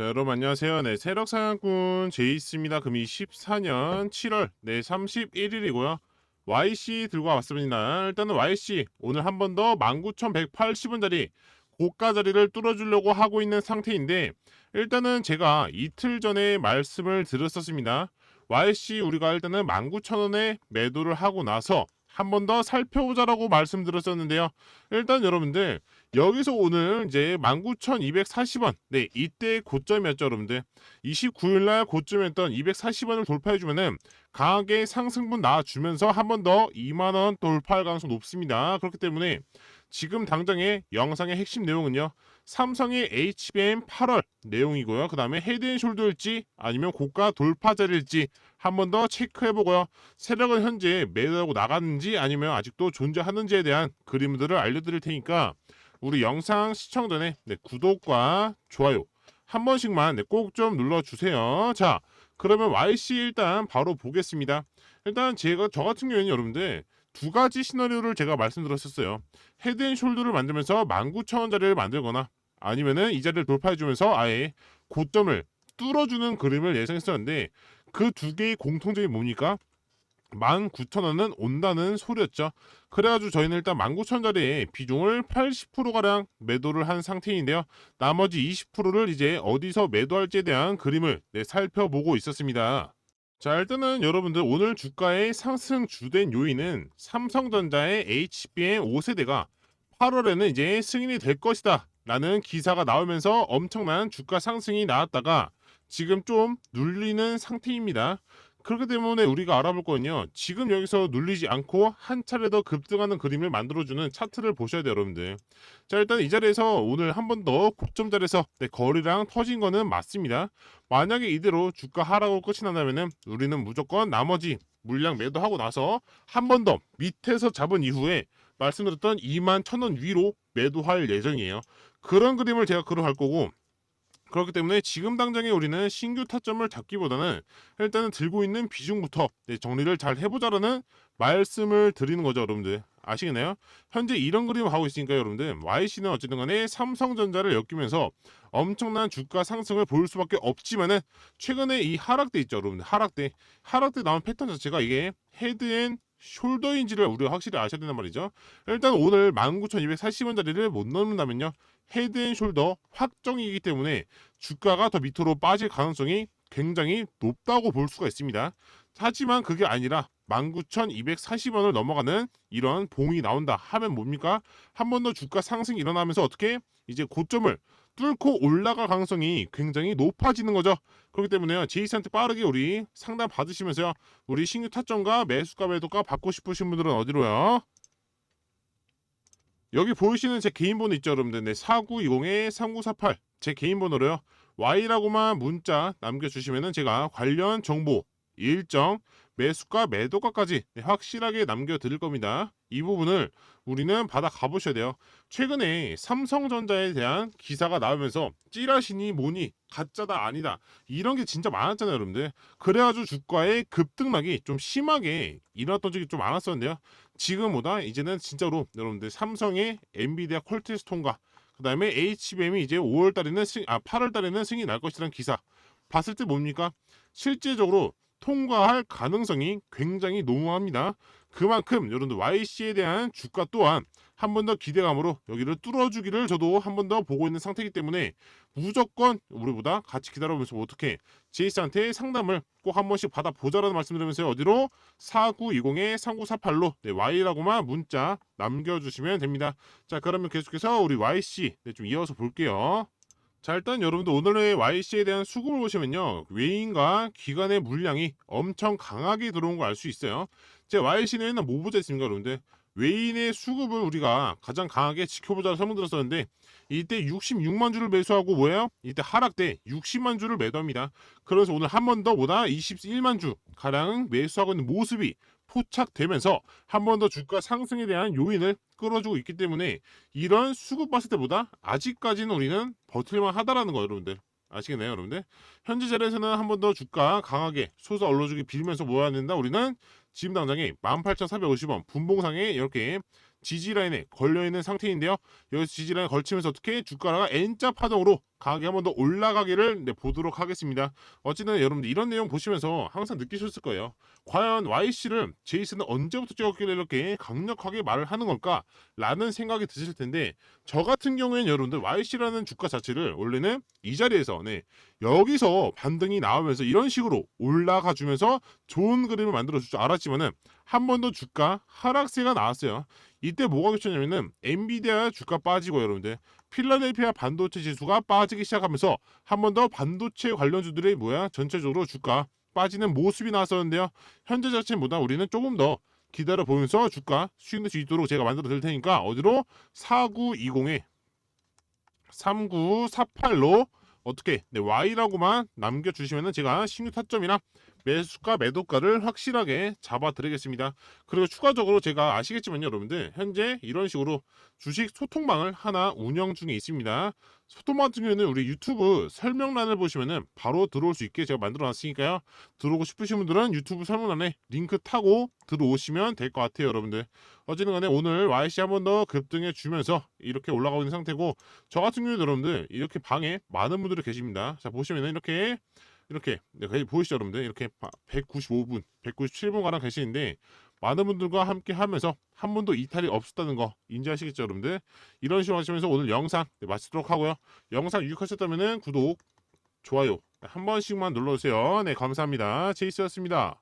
자, 여러분 안녕하세요. 네, 세력 상향꾼 제이스입니다. 금이 14년 7월 네 31일이고요. YC 들고 왔습니다. 일단은 YC 오늘 한 번 더 19,180원짜리 고가 자리를 뚫어주려고 하고 있는 상태인데 일단은 제가 이틀 전에 말씀을 드렸었습니다. YC 우리가 일단은 19,000원에 매도를 하고 나서 한 번 더 살펴보자라고 말씀드렸었는데요. 일단 여러분들 여기서 오늘 이제 19,240원. 네, 이때 고점이었죠, 여러분들. 29일 날 고점이었던 240원을 돌파해 주면은 강하게 상승분 나와주면서 한 번 더 2만 원 돌파할 가능성이 높습니다. 그렇기 때문에 지금 당장의 영상의 핵심 내용은요. 삼성의 HBM 8월 내용이고요. 그 다음에 헤드앤숄더일지 아니면 고가 돌파 자리일지 한 번 더 체크해 보고요. 세력은 현재 매도하고 나갔는지 아니면 아직도 존재하는지에 대한 그림들을 알려드릴 테니까 우리 영상 시청 전에 네, 구독과 좋아요 한 번씩만 네, 꼭 좀 눌러주세요. 자, 그러면 YC 일단 바로 보겠습니다. 일단 제가 저 같은 경우에는 여러분들 두 가지 시나리오를 제가 말씀드렸었어요. 헤드앤숄더를 만들면서 19,000원짜리를 만들거나 아니면은 이 자리를 돌파해주면서 아예 고점을 뚫어주는 그림을 예상했었는데 그 두 개의 공통점이 뭡니까? 19,000원은 온다는 소리였죠. 그래가지고 저희는 일단 19,000원짜리에 비중을 80%가량 매도를 한 상태인데요. 나머지 20%를 이제 어디서 매도할지에 대한 그림을 네, 살펴보고 있었습니다. 자, 일단은 여러분들 오늘 주가의 상승 주된 요인은 삼성전자의 HBM 5세대가 8월에는 이제 승인이 될 것이다. 라는 기사가 나오면서 엄청난 주가 상승이 나왔다가 지금 좀 눌리는 상태입니다. 그렇기 때문에 우리가 알아볼 거는요. 지금 여기서 눌리지 않고 한 차례 더 급등하는 그림을 만들어주는 차트를 보셔야 돼요, 여러분들. 자, 일단 이 자리에서 오늘 한 번 더 고점 자리에서 네, 거리랑 터진 거는 맞습니다. 만약에 이대로 주가 하락으로 끝이 난다면은 우리는 무조건 나머지 물량 매도하고 나서 한 번 더 밑에서 잡은 이후에 말씀드렸던 2만 1,000원 위로 매도할 예정이에요. 그런 그림을 제가 그려갈 거고 그렇기 때문에 지금 당장에 우리는 신규 타점을 잡기보다는 일단은 들고 있는 비중부터 네, 정리를 잘 해보자라는 말씀을 드리는 거죠, 여러분들. 아시겠나요? 현재 이런 그림을 하고 있으니까 여러분들 YC는 어쨌든 간에 삼성전자를 엮이면서 엄청난 주가 상승을 보일 수밖에 없지만은 최근에 이 하락대 있죠, 여러분들. 하락대. 하락대 나온 패턴 자체가 이게 헤드앤 숄더인지를 우리가 확실히 아셔야 된단 말이죠. 일단 오늘 19,240원짜리를 못 넘는다면요. 헤드앤숄더 확정이기 때문에 주가가 더 밑으로 빠질 가능성이 굉장히 높다고 볼 수가 있습니다. 하지만 그게 아니라 19,240원을 넘어가는 이런 봉이 나온다 하면 뭡니까? 한 번 더 주가 상승이 일어나면서 어떻게 이제 고점을 뚫고 올라갈 가능성이 굉장히 높아지는 거죠. 그렇기 때문에요. 제이스한테 빠르게 우리 상담 받으시면서요. 우리 신규 타점과 매수가 매도가 받고 싶으신 분들은 어디로요? 여기 보이시는 제 개인 번호 있죠, 여러분들. 네, 4920-3948. 제 개인 번호로요. Y라고만 문자 남겨주시면은 제가 관련 정보, 일정, 매수가, 매도가까지 네, 확실하게 남겨드릴 겁니다. 이 부분을 우리는 받아 가보셔야 돼요. 최근에 삼성전자에 대한 기사가 나오면서 찌라시니 뭐니 가짜다 아니다 이런 게 진짜 많았잖아요, 여러분들. 그래가지고 주가의 급등락이 좀 심하게 일어났던 적이 좀 많았었는데요. 지금보다 이제는 진짜로 여러분들 삼성의 엔비디아 퀄티스톤과 그 다음에 HBM이 이제 5월 달에는 승, 아 8월 달에는 승이 날 것이라는 기사 봤을 때 뭡니까? 실제적으로 통과할 가능성이 굉장히 농후합니다. 그만큼 여러분들 YC에 대한 주가 또한 한 번 더 기대감으로 여기를 뚫어주기를 저도 한 번 더 보고 있는 상태이기 때문에 무조건 우리보다 같이 기다려보면서 뭐 어떻게 제이스한테 상담을 꼭 한 번씩 받아보자라는 말씀드리면서 어디로 4920-3948로 네, Y라고만 문자 남겨주시면 됩니다. 자 그러면 계속해서 우리 YC 네, 좀 이어서 볼게요. 자 일단 여러분들 오늘의 YC에 대한 수급을 보시면요. 외인과 기관의 물량이 엄청 강하게 들어온 거알수 있어요. 제 YC는 맨날 뭐 보자 했습니까 여러분들. 외인의 수급을 우리가 가장 강하게 지켜보자 설명드렸었는데 이때 66만 주를 매수하고 뭐예요? 이때 하락 때 60만 주를 매도합니다. 그래서 오늘 한 번 더 보다 21만 주 가량 매수하고 있는 모습이 포착되면서 한 번 더 주가 상승에 대한 요인을 끌어주고 있기 때문에 이런 수급 봤을 때보다 아직까지는 우리는 버틸만 하다라는 거 여러분들. 아시겠나요 여러분들? 현재 자리에서는 한 번 더 주가 강하게 솟아 올라주기 빌면서 모아야 된다. 우리는 지금 당장에 18,450원 분봉상에 이렇게 지지 라인에 걸려 있는 상태인데요. 여기서 지지 라인 걸치면서 어떻게 주가가 N자 파동으로 강하게 한번 더 올라가기를 네, 보도록 하겠습니다. 어쨌든 여러분들 이런 내용 보시면서 항상 느끼셨을 거예요. 과연 YC를 제이슨은 언제부터 찍었길래 이렇게 강력하게 말을 하는 걸까? 라는 생각이 드실 텐데 저 같은 경우에는 여러분들 YC라는 주가 자체를 원래는 이 자리에서 네, 여기서 반등이 나오면서 이런 식으로 올라가 주면서 좋은 그림을 만들어 줄 줄 알았지만은 한 번 더 주가 하락세가 나왔어요. 이때 뭐가 겹쳤냐면은 엔비디아 주가 빠지고 여러분들 필라델피아 반도체 지수가 빠지기 시작하면서 한 번 더 반도체 관련주들의 뭐야 전체적으로 주가 빠지는 모습이 나왔었는데요. 현재 자체보다 우리는 조금 더 기다려 보면서 주가 수익낼 수 있도록 제가 만들어 드릴 테니까 어디로 4920에 3948로 어떻게 네, Y라고만 남겨주시면은 제가 신규 타점이나 매수가 매도가를 확실하게 잡아드리겠습니다. 그리고 추가적으로 제가 아시겠지만 여러분들 현재 이런 식으로 주식 소통방을 하나 운영 중에 있습니다. 소통방 같은 경우에는 우리 유튜브 설명란을 보시면은 바로 들어올 수 있게 제가 만들어 놨으니까요. 들어오고 싶으신 분들은 유튜브 설명란에 링크 타고 들어오시면 될 것 같아요 여러분들. 어쨌든 간에 오늘 YC 한 번 더 급등해 주면서 이렇게 올라가고 있는 상태고 저 같은 경우에 여러분들 이렇게 방에 많은 분들이 계십니다. 자 보시면은 이렇게 이렇게 네, 보이시죠 여러분들? 이렇게 195분 197분 가량 계시는데 많은 분들과 함께 하면서 한 번도 이탈이 없었다는 거 인지하시겠죠 여러분들? 이런 식으로 하시면서 오늘 영상 네, 마치도록 하고요. 영상 유익하셨다면 구독 좋아요 한 번씩만 눌러주세요. 네 감사합니다. 제이스였습니다